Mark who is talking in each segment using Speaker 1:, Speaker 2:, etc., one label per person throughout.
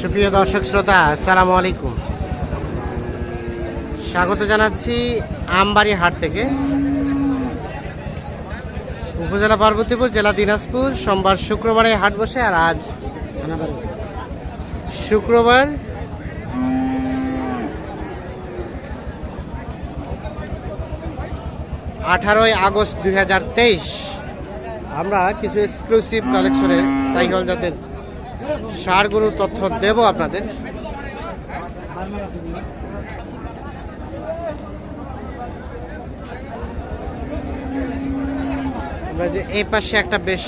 Speaker 1: সুপ্রিয় দর্শক শ্রোতা, আসসালামু আলাইকুম। স্বাগত জানাচ্ছি আমবাড়ি হাট থেকে। উপজেলা পার্বতীপুর, জেলা দিনাজপুর, সোমবার শুক্রবারে হাট বসে আর আজ শুক্রবার আঠারোই আগস্ট দুই হাজার তেইশ। আমরা কিছু এক্সক্লুসিভ কালেকশনের সাইকেল জাতের সার গরুর তথ্য দেব আপনাদের। আমরা যে এই পাশে একটা বেশ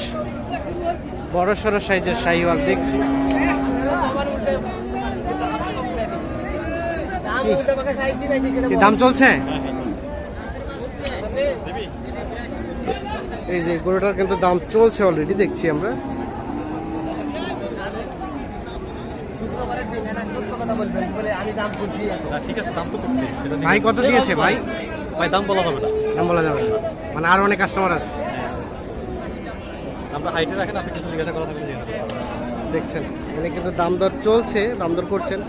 Speaker 1: বড় সড়ো সাইজের শাহিওয়াল দেখছি। দাম চলছে? এই যে গরুটার কিন্তু দাম চলছে অলরেডি দেখছি আমরা
Speaker 2: শুক্রবারের দিন একটা সত্য কথা বলবেন বলে আমি দাম করছি এত
Speaker 3: না, ঠিক আছে দাম তো করছি সেটা নিয়ে-
Speaker 1: ভাই কত দিয়েছে ভাই?
Speaker 3: ভাই দাম বলা যাবে না।
Speaker 1: দাম বলা যাবে না। মানে আরও অনেক কাস্টমার আছে।
Speaker 3: আমরা হাইটে রাখেন আপনি কিছু জিজ্ঞাসা করা থাকলে জিজ্ঞাসা করতে পারেন।
Speaker 1: দেখছেন এখানে কিন্তু দাম দর চলছে দাম দর করছেন।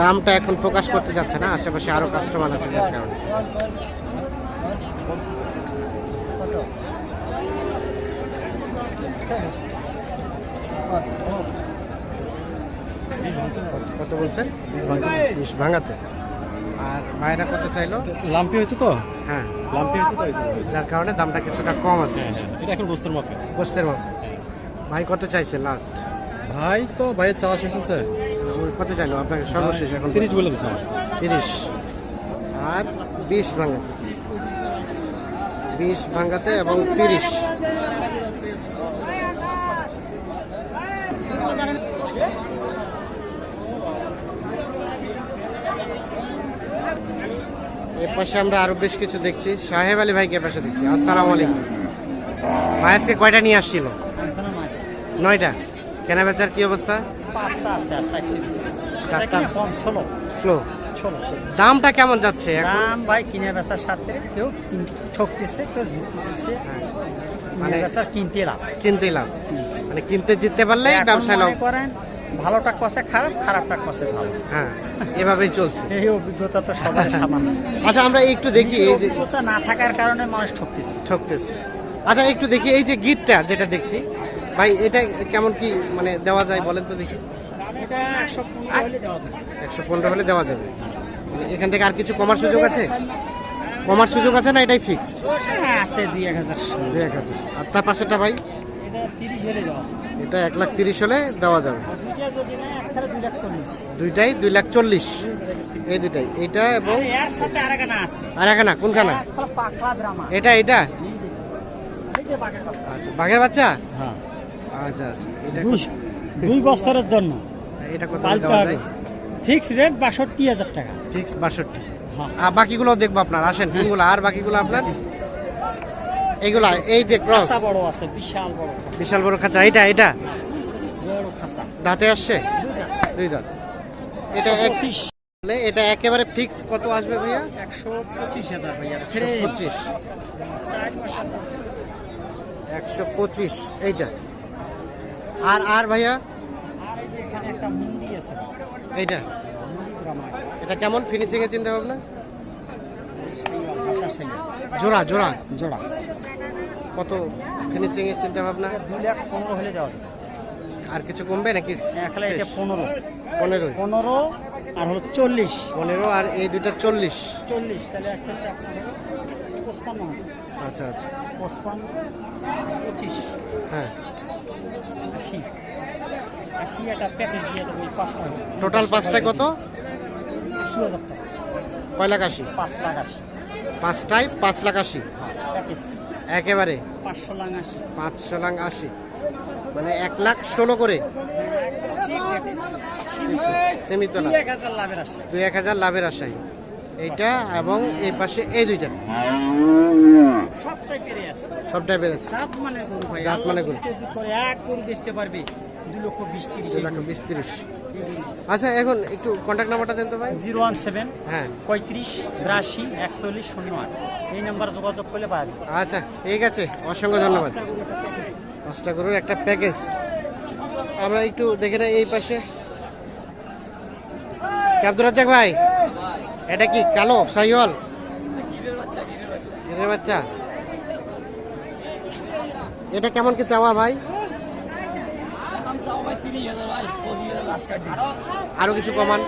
Speaker 1: দামটা এখন প্রকাশ করতে যাচ্ছে না আশেপাশে আরও কাস্টমার আছে যার কারণে
Speaker 2: কত
Speaker 1: কত বলছেন? বিশ ভাঙাতে। আর ভাইরা কত চাইলো?
Speaker 3: লাম্পি হয়েছে তো?
Speaker 1: হ্যাঁ।
Speaker 3: লাম্পি হয়েছে তো
Speaker 1: যার কারণে দামটা কিছুটা কম আছে।
Speaker 3: হ্যাঁ হ্যাঁ। এটা এখন বস্তুর মাপে।
Speaker 1: বসতের মতো ভাই কত চাইছে লাস্ট
Speaker 3: ভাই তো ভাইয়ের চাওয়া শেষ আছে।
Speaker 1: কত চাইলো? আপনাকে সর্বশেষ এখন
Speaker 3: তিরিশ বলে
Speaker 1: তিরিশ। আর বিশ ভাঙাতে। বিশ ভাঙাতে এবং তিরিশ এর পাশে আমরা আরও বেশ কিছু দেখছি। সাহেব আলী ভাইকে পাশে দেখছি। আসসালামু আলাইকুম। ভাই আজকে কয়টা নিয়ে আসছিল? নয়টা। কেনা বেচার কি অবস্থা?
Speaker 4: চারটে
Speaker 1: স্লো। দামটা কেমন যাচ্ছে
Speaker 4: দাম ভাই কিনে বেচার সাথে কেউ ঠকতেছে কেউ জিততেছে।
Speaker 1: মানে-
Speaker 4: কিনতে লাভ।
Speaker 1: কিনতে লাভ। মানে কিনতে জিততে
Speaker 4: এখন
Speaker 1: ব্যবসায় লাভ।
Speaker 4: করেন ভালোটা কষে খারাপ খারাপটা কষে ভালো।
Speaker 1: হ্যাঁ এভাবেই চলছে।
Speaker 4: এই অভিজ্ঞতা তো সবাই সামান্য।
Speaker 1: আচ্ছা আমরা একটু দেখি এই যে
Speaker 4: অভিজ্ঞতা না থাকার কারণে মানুষ ঠকতেছে।
Speaker 1: ঠকতেছে। আচ্ছা একটু দেখি এই যে গিটটা যেটা দেখছি। ভাই এটা কেমন কি মানে দেওয়া যায় বলেন তো দেখি।
Speaker 4: এটা একশো পনেরো হলে দেওয়া যাবে।
Speaker 1: একশো পনেরো হলে দেওয়া যাবে। এখান থেকে আর কিছু কমার সুযোগ আছে? কমার সুযোগ আছে না এটাই ফিক্সড
Speaker 4: হ্যাঁ আছে দুই এক হাজার
Speaker 1: দুই এক আছে আর তার পাশেরটা ভাই?
Speaker 4: এটা তিরিশ হলে দেওয়া যাবে।
Speaker 1: এটা এক লাখ তিরিশ হলে দেওয়া যাবে।
Speaker 4: যদি না একবারে দুই লাখ চল্লিশ।
Speaker 1: দুইটাই দুই লাখ চল্লিশ। এই দুইটাই। এইটা এবং
Speaker 4: আর এর সাথে আছে।
Speaker 1: কোনখানা?
Speaker 4: পাকলা ব্রাহ্মা
Speaker 1: এটা এটা?
Speaker 4: বাঘের
Speaker 1: আচ্ছা বাঘের বাচ্চা?
Speaker 4: হ্যাঁ।
Speaker 1: আচ্ছা আচ্ছা। এটা
Speaker 4: দুই বছরের জন্য।
Speaker 1: এটা কত
Speaker 4: পালতে
Speaker 1: দেওয়া
Speaker 4: হবে ফিক্স রেট বাষট্টি হাজার টাকা।
Speaker 1: ফিক্স বাষট্টি।
Speaker 4: হ্যাঁ।
Speaker 1: আর বাকিগুলো দেখব আপনার। আসেন কোনগুলো? আর বাকিগুলো আপনার? এইগুলা এই যে ক্রস
Speaker 4: বড় আছে বিশাল বড়।
Speaker 1: বিশাল বড় খাঁচা। এটা এটা দাঁতে আসছে? দুই দাঁত। এটা এক
Speaker 4: পঁচিশ।
Speaker 1: এটা একেবারে ফিক্স কত আসবে ভাইয়া?
Speaker 4: একশো পঁচিশ হাজার ভাইয়া।
Speaker 1: পঁচিশ। একশো পঁচিশ এইটা। আর আর ভাইয়া? এইটা। এটা কেমন? ফিনিশিং এর চিন্তা ভাবনা? জোড়া জোড়া।
Speaker 4: জোড়া।
Speaker 1: কত ফিনিশিং এর চিন্তা ভাবনা?
Speaker 4: দুই লাখ পনেরো হলে যাবে।
Speaker 1: আর কিছু কমবে নাকি
Speaker 4: একলা এটা? পনেরো।
Speaker 1: পনেরোই।
Speaker 4: পনেরো আর হলো চল্লিশ।
Speaker 1: পনেরো আর এই দুইটা চল্লিশ।
Speaker 4: চল্লিশ তাহলে আস্তে আস্তে পঁচপান্ন।
Speaker 1: আচ্ছা আচ্ছা।
Speaker 4: পঁচপান্ন পঁচিশ।
Speaker 1: হ্যাঁ।
Speaker 4: আশি। আশি একটা প্যাকেজ দিয়ে দেবো পাঁচটা।
Speaker 1: টোটাল পাঁচটায় কত?
Speaker 4: আশি হাজার টাকা।
Speaker 1: কয় লাখ আশি?
Speaker 4: পাঁচ লাখ আশি।
Speaker 1: পাঁচটায় পাঁচ লাখ আশি?
Speaker 4: প্যাকেজ
Speaker 1: একেবারে?
Speaker 4: পাঁচশো লাখ আশি।
Speaker 1: পাঁচশো লাখ আশি। মানে এক লাখ ষোলো করে। সীমিত লাভ
Speaker 4: এক হাজার লাভের আসে
Speaker 1: দুই এক হাজার লাভের আশায়। এইটা এবং এই পাশে এই দুইটা।
Speaker 4: সবটাই পেরে আছে। সাত মানে গরু ভাই
Speaker 1: জাত মানে গরু।
Speaker 4: এক গরু বেচতে পারবে। দু লক্ষ বিশ তিরিশ।
Speaker 1: লাখ বিশ তিরিশ। আচ্ছা এখন একটু কন্ট্যাক্ট নাম্বারটা দেন তো ভাই।
Speaker 4: জিরো ওয়ান সেভেন
Speaker 1: হ্যাঁ।
Speaker 4: পঁয়ত্রিশ বিরাশি একচল্লিশ শূন্য আট। এই নাম্বার যোগাযোগ করলে পাওয়া
Speaker 1: আচ্ছা ঠিক আছে। অসংখ্য ধন্যবাদ। পাঁচটা গরুর একটা প্যাকেজ আমরা একটু দেখে নেই এই পাশে। রাজ্জাক ভাই এটা কি কালো সাইওয়াল? গিরের বাচ্চা। এটা কেমন কি চাওয়া ভাই? আরও কিছু কমান।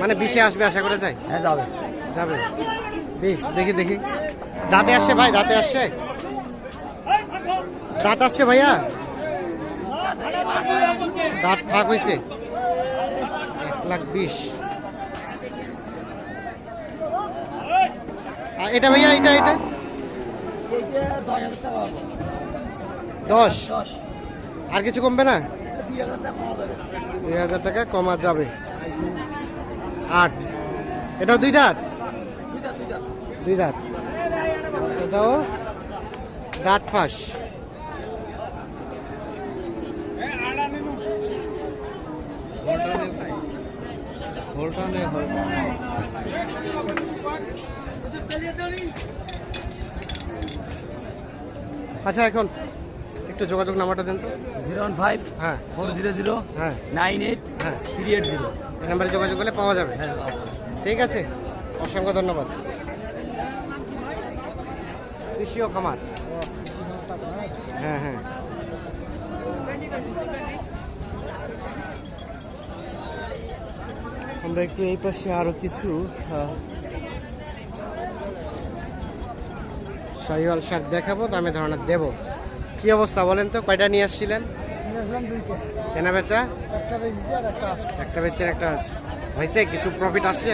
Speaker 1: মানে বিশে আসবে আশা করে যাই
Speaker 4: হ্যাঁ যাবে।
Speaker 1: যাবে। বেশ দেখি দেখি। দাঁতে আসছে ভাই, দাঁতে আসছে। দাঁত আসছে ভাইয়া। দাঁত ফাঁক হয়েছে এক লাখ বিশ। এটা ভাইয়া, এটা এটা? দশ। আর কিছু কমবে না? দুই হাজার টাকা কমা যাবে। আট। এটাও দুই দাঁত? দুই দাঁত। এটাও দাঁত ফাঁস। আচ্ছা এখন একটু যোগাযোগ নাম্বারটা দেন তো।
Speaker 4: জিরো ওয়ান ফাইভ
Speaker 1: হ্যাঁ।
Speaker 4: ফোর জিরো জিরো
Speaker 1: হ্যাঁ।
Speaker 4: নাইন এইট
Speaker 1: হ্যাঁ।
Speaker 4: Three eight zero.
Speaker 1: এই নাম্বারে যোগাযোগ করলে পাওয়া যাবে।
Speaker 4: হ্যাঁ
Speaker 1: ঠিক আছে। অসংখ্য ধন্যবাদ। ও খামার। হ্যাঁ হ্যাঁ। আমরা একটু এই পাশে আরও কিছু শাহিওয়াল শাক দেখাবো দামে ধারণা দেবো। কি অবস্থা বলেন তো কয়টা নিয়ে আসছিলেন? কেনা বেচা?
Speaker 2: একটা বেশি একটা আছে।
Speaker 1: একটা বেচছেন একটা আছে হয়েছে? কিছু প্রফিট আসছে?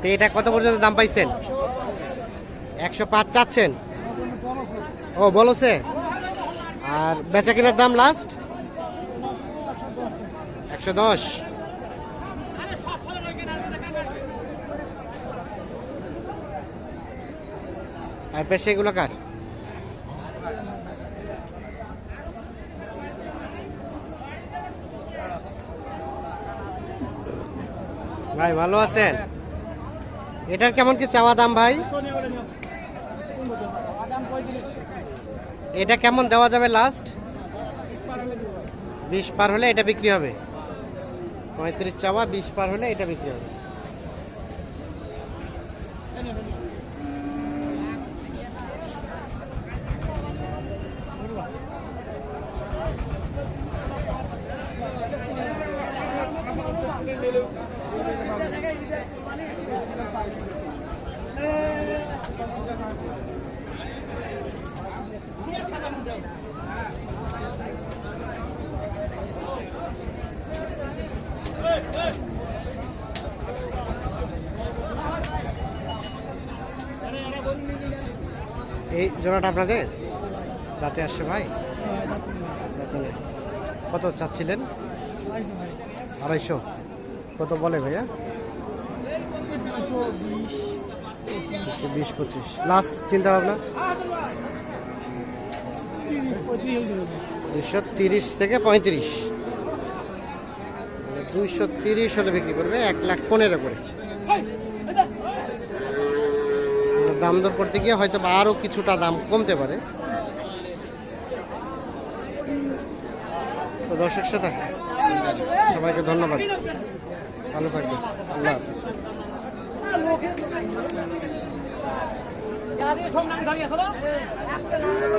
Speaker 1: তো এটা কত পর্যন্ত দাম পাইছেন? একশো পাঁচ চাচ্ছেন? ও, বলছে। আর বেচা কেনার দাম লাস্ট একশো দশ। আর পেশে এগুলো কার? ভাই, ভালো আছেন? এটার কেমন কি চাওয়া দাম ভাই? এটা কেমন দেওয়া যাবে লাস্ট বিশ পার হলে এটা বিক্রি হবে। পঁয়ত্রিশ চাওয়া, বিশ পার হলে এটা বিক্রি হবে। এই জোড়াটা আপনাদের? রাতে আসছে ভাই? কত চাচ্ছিলেন? আড়াইশো। কত বলে ভাইয়া? বিশ পঁচিশ। লাস্ট চিন্তা ভাবনা? দুশো তিরিশ থেকে পঁয়ত্রিশ। দুইশো তিরিশ হলে বিক্রি করবে এক লাখ পনেরো করে। দাম দর করতে গিয়ে হয়তো বা আরও কিছুটা দাম কমতে পারে। তো দর্শক সাথে সবাইকে ধন্যবাদ। ভালো থাকবেন। আল্লাহ হাফিজ।